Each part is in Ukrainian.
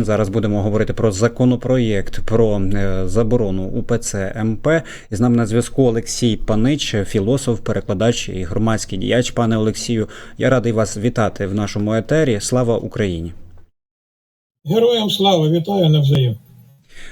Зараз будемо говорити про законопроєкт про е, заборону УПЦ МП. І з нами на зв'язку Олексій Панич, філософ, перекладач і громадський діяч. Пане Олексію, я радий вас вітати в нашому етері. Слава Україні! Героям слава, вітаю навзаєм.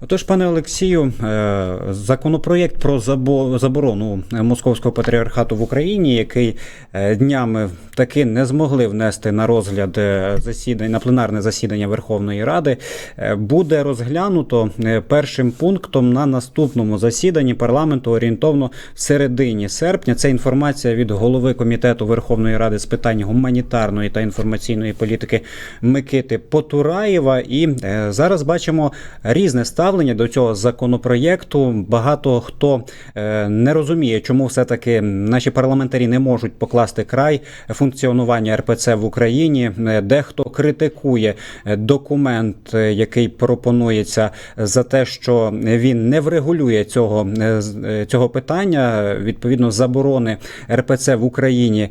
Отож, пане Олексію, е, законопроєкт про забо- заборону московського патріархату в Україні, який е, днями таки не змогли внести на розгляд е, засідань на пленарне засідання Верховної Ради, е, буде розглянуто е, першим пунктом на наступному засіданні парламенту орієнтовно в середині серпня. Це інформація від голови комітету Верховної Ради з питань гуманітарної та інформаційної політики Микити Потураєва. І е, зараз бачимо різне ставлення до цього законопроєкту. Багато хто е, не розуміє, чому все-таки наші парламентарі не можуть покласти край функціонування РПЦ в Україні. Е, Дехто критикує е, документ, який пропонується за те, що він не врегулює цього, цього питання. Відповідно, заборони РПЦ в Україні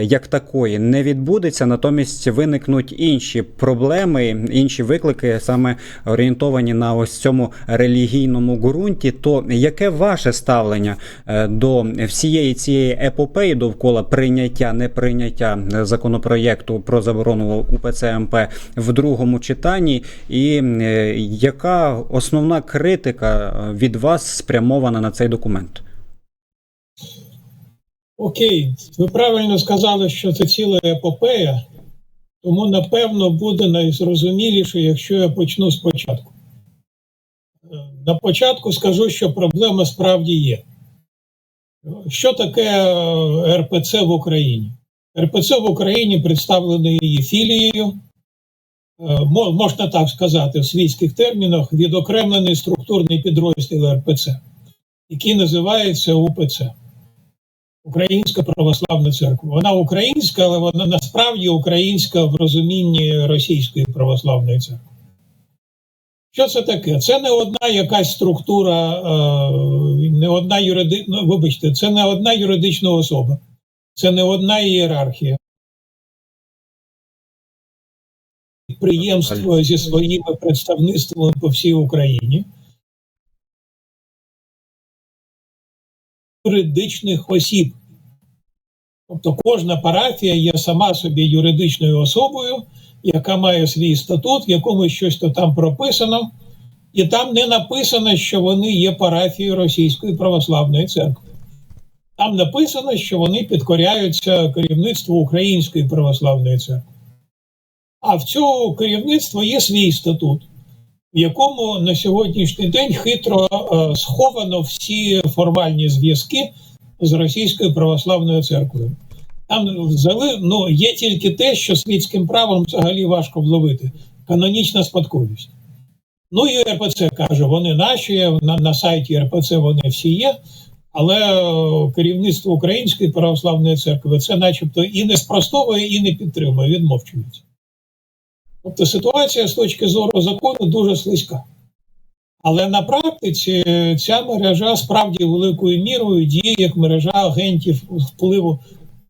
як такої не відбудеться. Натомість виникнуть інші проблеми, інші виклики, саме орієнтовані на ось цьому релігійному ґрунті. То яке ваше ставлення е, до всієї цієї епопеї довкола прийняття, неприйняття е, законопроєкту про заборону УПЦ МП в другому читанні? І е, яка основна критика від вас спрямована на цей документ? Окей, ви правильно сказали, що це ціла епопея, тому напевно буде найзрозуміліше, якщо я почну спочатку. На початку скажу, що проблема справді є. Що таке е, РПЦ в Україні? РПЦ в Україні представлений її філією, е, можна так сказати в світських термінах, відокремлений структурний підрозділ РПЦ, який називається УПЦ. Українська православна церква. Вона українська, але вона насправді українська в розумінні російської православної церкви. Що це таке? Це не одна якась структура, е, не одна юриди... ну, вибачте, це не одна юридична особа, це не одна ієрархія. Підприємство зі своїми представництвами по всій Україні. юридичних осіб. Тобто кожна парафія є сама собі юридичною особою, яка має свій статут, в якому щось то там прописано, і там не написано, що вони є парафією Російської православної церкви. Там написано, що вони підкоряються керівництву Української православної церкви. А в цього керівництва є свій статут, в якому на сьогоднішній день хитро е, сховано всі формальні зв'язки з Російською православною церквою. Там взяли, ну, є тільки те, що світським правом взагалі важко вловити канонічна спадковість. Ну і РПЦ каже, вони наші, на, на сайті РПЦ вони всі є, але е, керівництво Української православної церкви це начебто і не спростовує, і не підтримує, відмовчується. Тобто ситуація з точки зору закону дуже слизька. Але на практиці ця мережа справді великою мірою діє як мережа агентів впливу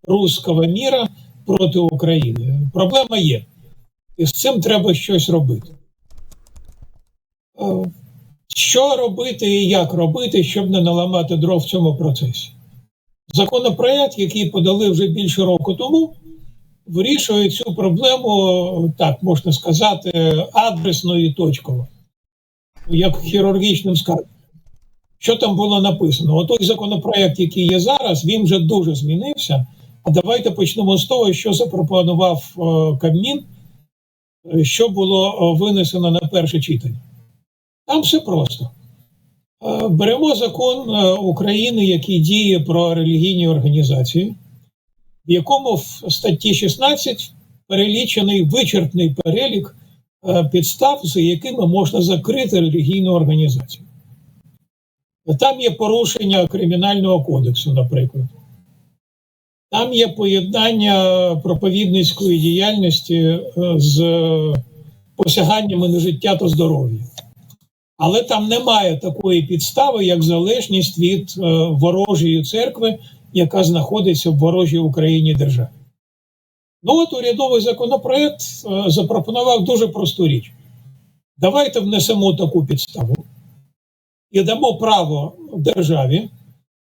руського міра проти України. Проблема є. І з цим треба щось робити. Е, Що робити і як робити, щоб не наламати дров в цьому процесі? Законопроект, який подали вже більше року тому, вирішує цю проблему, так можна сказати, адресно і точково, як хірургічним скарбом. Що там було написано? Отой законопроект, який є зараз, він вже дуже змінився. Давайте почнемо з того, що запропонував е, Кабмін, що було е, винесено на перше читання. Там все просто. Е, Беремо закон України, який діє про релігійні організації, в якому в статті 16 перелічений вичерпний перелік підстав, за якими можна закрити релігійну організацію. Там є порушення кримінального кодексу, наприклад. Там є поєднання проповідницької діяльності е, з посяганнями на життя та здоров'я. Але там немає такої підстави, як залежність від е, ворожої церкви, яка знаходиться в ворожій Україні державі. Ну от урядовий законопроект е, запропонував дуже просту річ: Давайте внесемо таку підставу і дамо право державі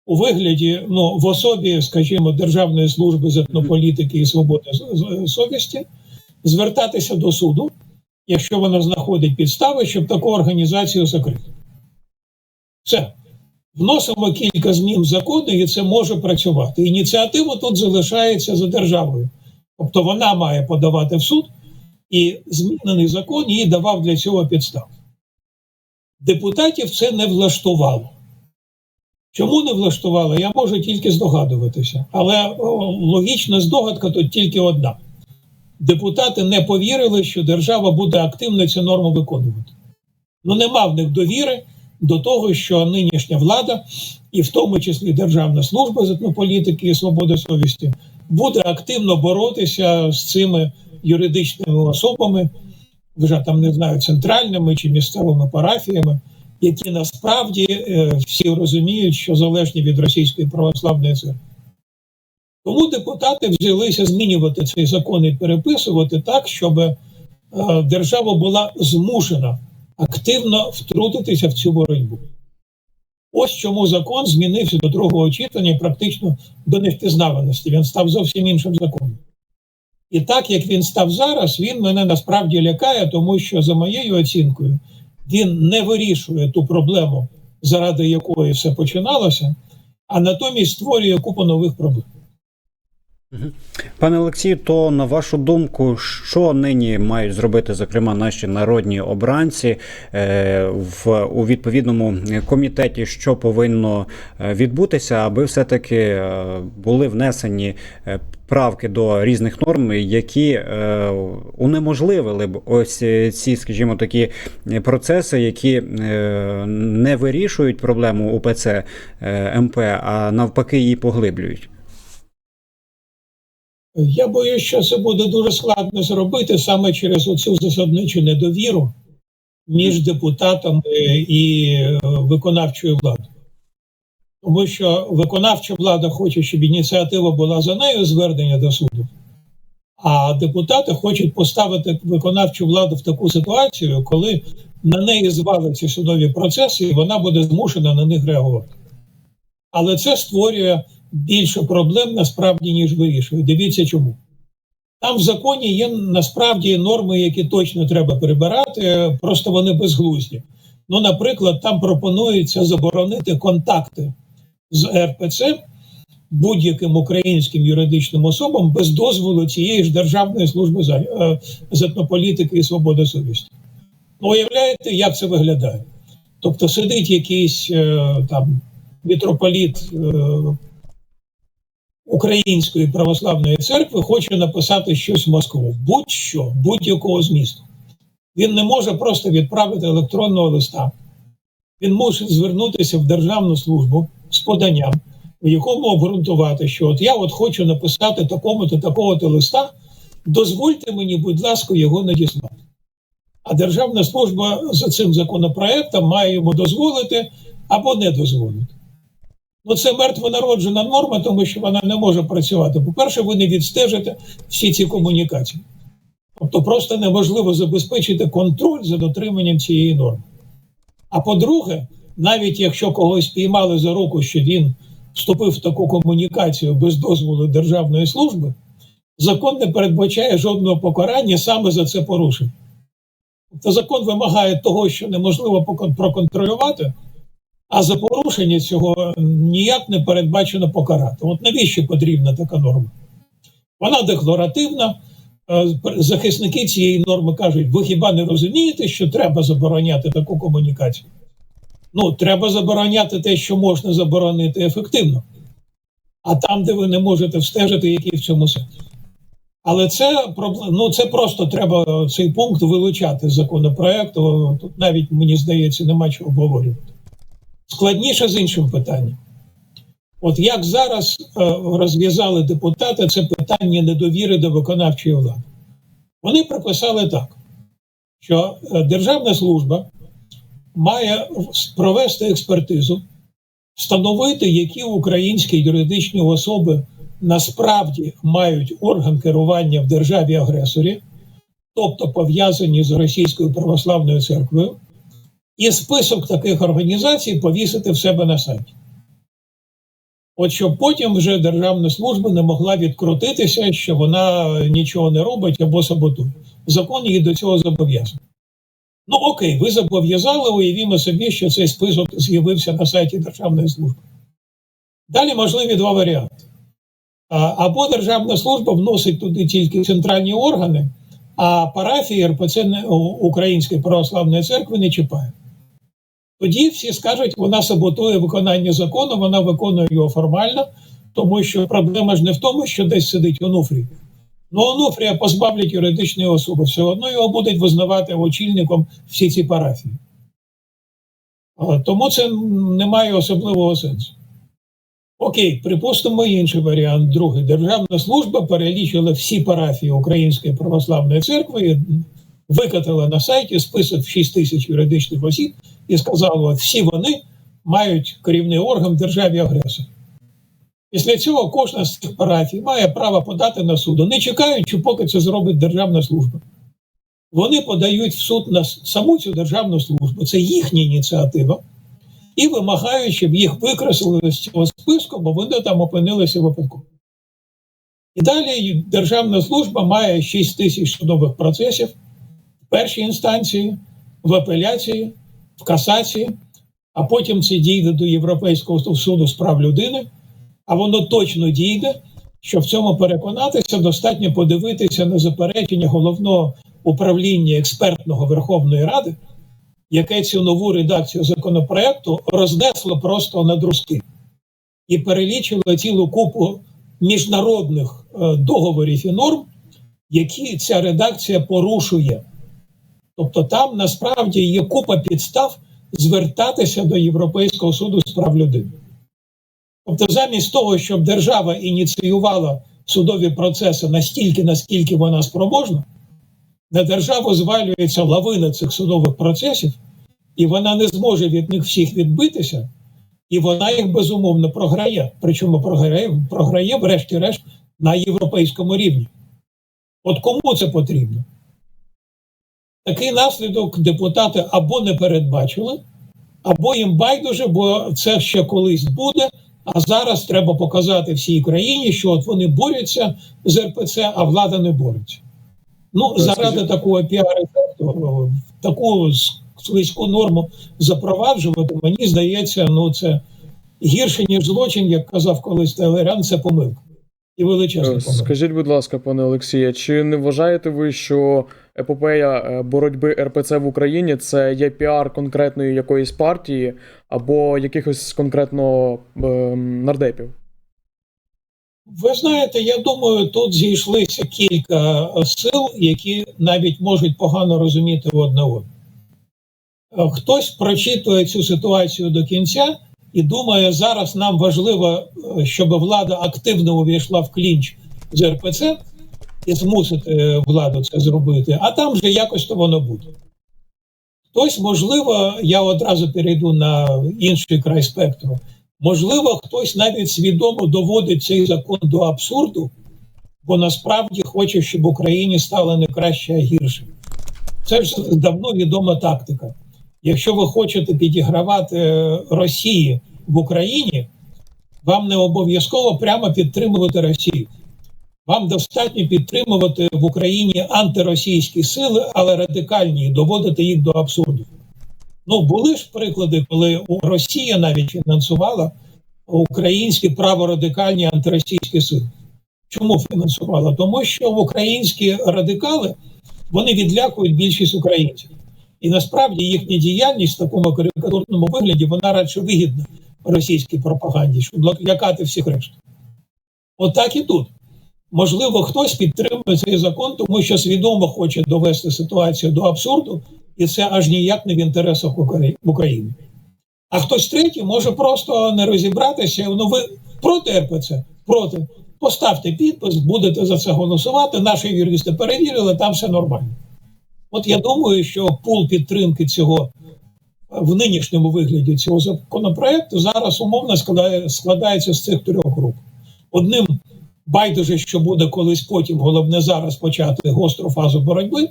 у вигляді, ну, в особі, скажімо, Державної служби з етнополітики і свободи совісті звертатися до суду, якщо вона знаходить підстави, щоб таку організацію закрити. Все. Вносимо кілька змін в закони, і це може працювати. Ініціатива тут залишається за державою. Тобто вона має подавати в суд, і змінений закон їй давав для цього підстав. Депутатів це не влаштувало. Чому не влаштувало, я можу тільки здогадуватися. Але логічна здогадка тут тільки одна: депутати не повірили, що держава буде активно цю норму виконувати. Ну, нема в них довіри до того, що нинішня влада, і в тому числі Державна служба з етнополітики і свободи совісті, буде активно боротися з цими юридичними особами, вже там не знаю, центральними чи місцевими парафіями, які насправді е, всі розуміють, що залежні від російської православної церкви. Тому депутати взялися змінювати цей закон і переписувати так, щоб е, держава була змушена активно втрутитися в цю боротьбу. Ось чому закон змінився до другого читання практично до невпізнаваності. Він став зовсім іншим законом. І так як він став зараз, він мене насправді лякає, тому що, за моєю оцінкою, він не вирішує ту проблему, заради якої все починалося, а натомість створює купу нових проблем. Пане Олексію, то на вашу думку, що нині мають зробити, зокрема, наші народні обранці е, в у відповідному комітеті, що повинно е, відбутися, аби все-таки е, були внесені правки до різних норм, які унеможливили б ось ці, скажімо, такі процеси, які не вирішують проблему УПЦ МП, а навпаки її поглиблюють. Я боюсь, що це буде дуже складно зробити саме через оцю засадничу недовіру між депутатами і е, виконавчою владою. Тому що виконавча влада хоче, щоб ініціатива була за нею звернення до суду, а депутати хочуть поставити виконавчу владу в таку ситуацію, коли на неї звалиться судові процеси, і вона буде змушена на них реагувати. Але це створює більше проблем насправді, ніж вирішує. Дивіться чому. Там в законі є насправді норми, які точно треба прибирати, просто вони безглузді. Ну, наприклад, там пропонується заборонити контакти з РПЦ будь-яким українським юридичним особам без дозволу цієї ж Державної служби з- е, етнополітики і свободи совісті. Ну, уявляєте, як це виглядає? Тобто сидить якийсь е, там мітрополіт е, Української православної церкви хоче написати щось в Москву, будь-що, будь-якого змісту. Він не може просто відправити електронного листа. Він мусить звернутися в державну службу з поданням, в якому обґрунтувати, що от я от хочу написати такому-то такого-то листа, дозвольте мені, будь ласка, його надіслати. А державна служба за цим законопроектом має йому дозволити або не дозволити. Ну, це мертвонароджена норма, тому що вона не може працювати. По-перше, ви не відстежите всі ці комунікації. Тобто просто неможливо забезпечити контроль за дотриманням цієї норми. А по-друге, навіть якщо когось піймали за руку, що він вступив в таку комунікацію без дозволу державної служби, закон не передбачає жодного покарання саме за це порушення. Тобто закон вимагає того, що неможливо проконтролювати, а за порушення цього ніяк не передбачено покарати. От навіщо потрібна така норма? Вона декларативна. Е, Захисники цієї норми кажуть: ви хіба не розумієте, що треба забороняти таку комунікацію? Ну, треба забороняти те, що можна заборонити ефективно. А там, де ви не можете встежити, який в цьому сенс. Але це ну, це просто треба цей пункт вилучати з законопроекту. Тут навіть мені здається, нема чого обговорювати. Складніше з іншим питанням. От як зараз е, розв'язали депутати це питання недовіри до виконавчої влади? Вони прописали так, що е, державна служба має провести експертизу, встановити, які українські юридичні особи насправді мають орган керування в державі-агресорі, тобто пов'язані з Російською православною церквою, і список таких організацій повісити в себе на сайті. От щоб потім вже державна служба не могла відкрутитися, що вона нічого не робить або саботує. Закон її до цього зобов'язує. Ну окей, ви зобов'язали, уявімо собі, що цей список з'явився на сайті Державної служби. Далі можливі два варіанти. Або Державна служба вносить туди тільки центральні органи, а парафії РПЦ Української православної церкви не чіпає. Тоді всі скажуть, вона саботує виконання закону, вона виконує його формально, тому що проблема ж не в тому, що десь сидить Онуфрій. Ну, Онуфрія позбавлять юридичної особи, все одно його будуть визнавати очільником всі ці парафії. Тому це не має особливого сенсу. Окей, припустимо інший варіант. Другий. Державна служба перелічила всі парафії Української православної церкви, викатала на сайті список в 6 тисяч юридичних осіб і сказала, от всі вони мають керівний орган в державі агресор. Після цього кожна з цих парафій має право подати на суд, не чекаючи, поки це зробить державна служба. Вони подають в суд на саму цю державну службу, це їхня ініціатива, і вимагають, щоб їх викреслили з цього списку, бо вони там опинилися випадково. І далі державна служба має 6 тисяч судових процесів в першій інстанції, в апеляції, в касації, а потім це дійде до Європейського суду з прав людини, а воно точно дійде. Щоб в цьому переконатися, достатньо подивитися на заперечення головного управління експертного Верховної Ради, яке цю нову редакцію законопроекту рознесло просто на друзки і перелічило цілу купу міжнародних е, договорів і норм, які ця редакція порушує. Тобто там насправді є купа підстав звертатися до Європейського суду з прав людини. Тобто, замість того, щоб держава ініціювала судові процеси настільки, наскільки вона спроможна, на державу звалюється лавина цих судових процесів, і вона не зможе від них всіх відбитися, і вона їх безумовно програє. Причому програє, програє, врешті-решт, на європейському рівні. От кому це потрібно? Такий наслідок депутати або не передбачили, або їм байдуже, бо це ще колись буде. А зараз треба показати всій країні, що от вони борються з РПЦ, а влада не бореться. Ну, заради такого піар-ефекту, таку слизьку норму запроваджувати, мені здається, ну це гірше, ніж злочин, як казав колись Телерян, це помилка. І величезна помилка. Скажіть, будь ласка, пане Олексія, чи не вважаєте ви, що епопея е, боротьби РПЦ в Україні це є піар конкретної якоїсь партії або якихось конкретно е, нардепів? Ви знаєте, я думаю, тут зійшлися кілька сил, які навіть можуть погано розуміти одне одного. Хтось прочитує цю ситуацію до кінця і думає, зараз нам важливо, щоб влада активно увійшла в клінч з РПЦ і змусити владу це зробити, а там вже якось то воно буде. Хтось, можливо, я одразу перейду на інший край спектру. Можливо, хтось навіть свідомо доводить цей закон до абсурду, бо насправді хоче, щоб Україні стало не краще, а гірше. Це ж давно відома тактика. Якщо ви хочете підігравати Росії в Україні, вам не обов'язково прямо підтримувати Росію. Вам достатньо підтримувати в Україні антиросійські сили, але радикальні, і доводити їх до абсурду. Ну, були ж приклади, коли Росія навіть фінансувала українські праворадикальні антиросійські сили. Чому фінансувала? Тому що українські радикали вони відлякують більшість українців. І насправді їхня діяльність в такому карикатурному вигляді вона радше вигідна російській пропаганді, щоб лякати всіх решту. Отак і тут. Можливо, хтось підтримує цей закон, тому що свідомо хоче довести ситуацію до абсурду, і це аж ніяк не в інтересах України. А хтось третій може просто не розібратися. Ну, ви проти РПЦ? Проти. Поставте підпис, будете за це голосувати. Наші юристи перевірили, там все нормально. От я думаю, що пул підтримки цього в нинішньому вигляді цього законопроекту зараз умовно складає, складається з цих трьох груп. Одним Байдуже, що буде колись потім, головне зараз почати гостру фазу боротьби.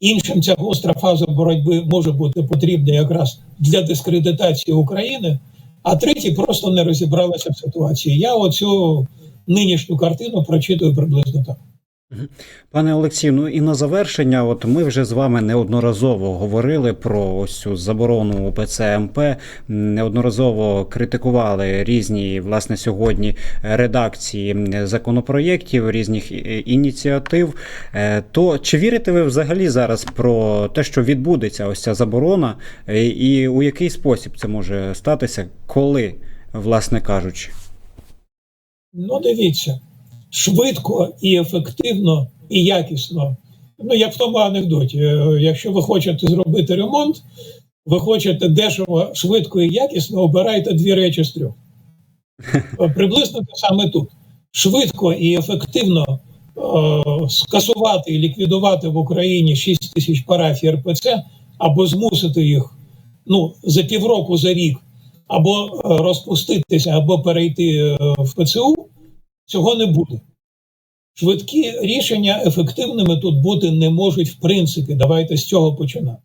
Іншим ця гостра фаза боротьби може бути потрібна якраз для дискредитації України, а треті просто не розібралися в ситуації. Я оцю нинішню картину прочитую приблизно так. Пане Олексію, ну і на завершення, от ми вже з вами неодноразово говорили про ось цю заборону УПЦ МП, неодноразово критикували різні, власне, сьогодні редакції законопроєктів, різних ініціатив. Е, То чи вірите ви взагалі зараз про те, що відбудеться ось ця заборона, е, і у який спосіб це може статися, коли, власне кажучи? Ну, дивіться, швидко і ефективно і якісно. Ну, як в тому анекдоті, е, якщо ви хочете зробити ремонт, ви хочете дешево, швидко і якісно, обирайте дві речі з трьох. Е, Приблизно те саме тут. Швидко і ефективно е, скасувати і ліквідувати в Україні 6 тисяч парафій РПЦ або змусити їх ну, за півроку, за рік, або е, розпуститися, або перейти в ПЦУ, цього не буде. Швидкі рішення ефективними тут бути не можуть в принципі. Давайте з цього починати.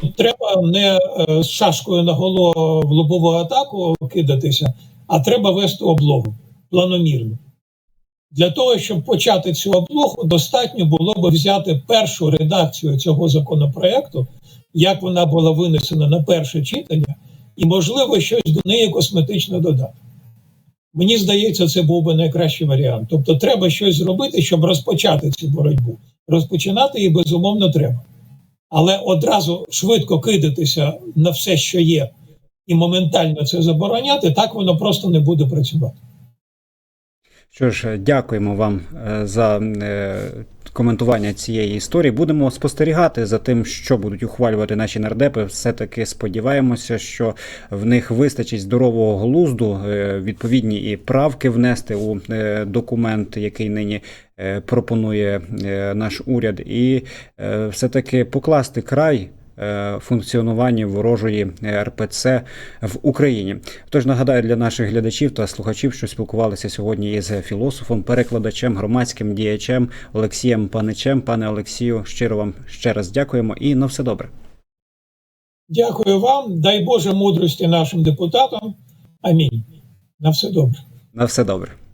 Тут треба не е, з шашкою на голову в лобову атаку кидатися, а треба вести облогу планомірно. Для того, щоб почати цю облогу, достатньо було б взяти першу редакцію цього законопроекту, як вона була винесена на перше читання, і, можливо, щось до неї косметично додати. Мені здається, це був би найкращий варіант. Тобто, треба щось зробити, щоб розпочати цю боротьбу. Розпочинати її безумовно треба. Але одразу швидко кидатися на все, що є, і моментально це забороняти, так воно просто не буде працювати. Що ж, дякуємо вам е, за е, коментування цієї історії. Будемо спостерігати за тим, що будуть ухвалювати наші нардепи. Все таки сподіваємося, що в них вистачить здорового глузду, е, відповідні і правки внести у е, документ, який нині е, пропонує наш уряд, і все таки покласти край. Е, Функціонуванню ворожої е, РПЦ в Україні. Тож нагадаю для наших глядачів та слухачів, що спілкувалися сьогодні із філософом, перекладачем, громадським діячем Олексієм Паничем. Пане Олексію, щиро вам ще раз дякуємо і на все добре. Дякую вам. Дай Боже мудрості нашим депутатам. Амінь. На все добре. На все добре.